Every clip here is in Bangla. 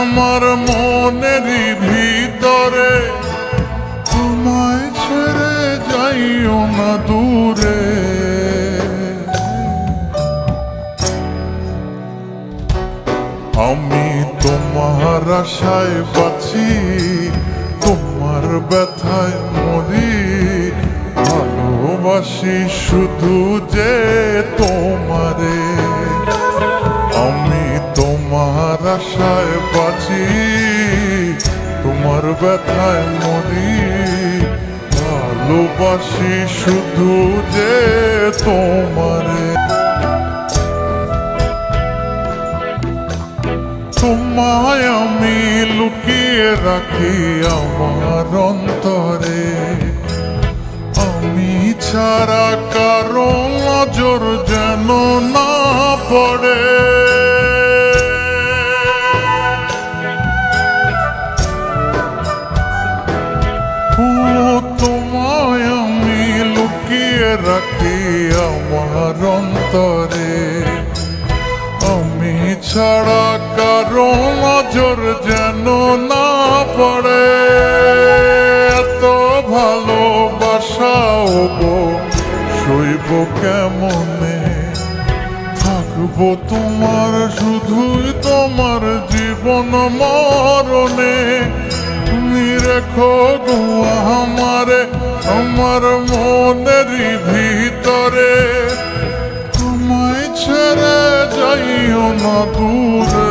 আমার মনেরই ভিতরে। তোমায় ছেড়ে যাইও না দূরে। আমি তোমার আশায় বাঁচি, তোমার ব্যথায় মরি। ভালোবাসি শুধু যে তোমারে তোমার ব্যথায় মরি, ভালোবাসি শুধু যে তোমারে। তোমায় আমি লুকিয়ে রাখি আমার অন্তরে। আমি ছাড়া কারও নজর যেন না পড়ে। রাখি আমার অন্তরে। আমি ছাড়া কারও নজর যেন না পড়ে। এত ভালোবাসাও গো সইব কেমনে? থাকব তোমার, শুধুই তোমার জীবন মরণে। তুমি গো আমারে, আমার মনেরই ছেড়ে যাইও না দূরে।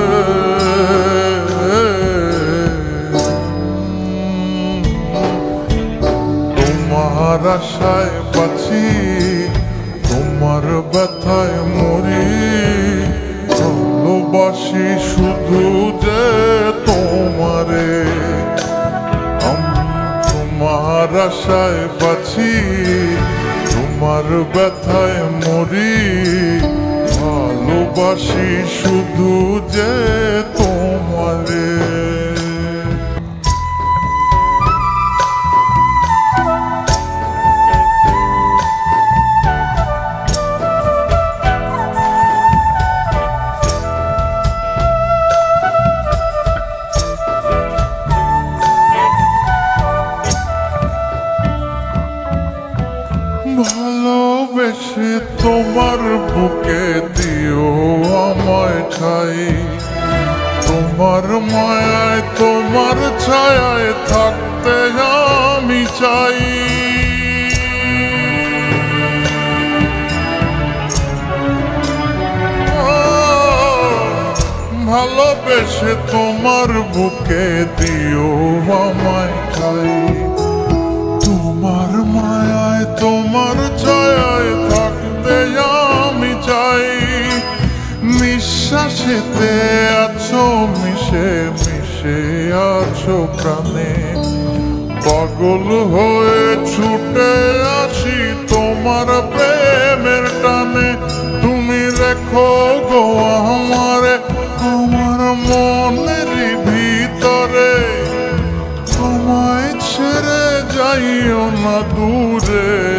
তোমার আশায় বাঁচি, তোমার ব্যথায় মরি। ভালোবাসি শুধু যে তোমারে। তোমার আশায় বাঁচি, তোমার ব্যথায় মরি। ভালোবাসি শুধু যে তোমারে। ভালোবেসে তোমার বুকে দিও আমায় ঠাই তোমার মায়ায়, তোমার ছায়ায় থাকতে আমি চাই। ভালোবেসে তোমার বুকে দিও আমায় ঠাই তোমার মায়ায়, তোমার ছায়ায় থাকতে আমি চাই। নিঃশ্বাসেতে আছো, মিশে মিশে আছো প্রাণে। পাগল হয়ে ছুটে আসি তোমার প্রেমের টানে। তুমি রেখো গো আমারে আমার মনের ভিতরে। তোমায় ছেড়ে যাইও না দূরে।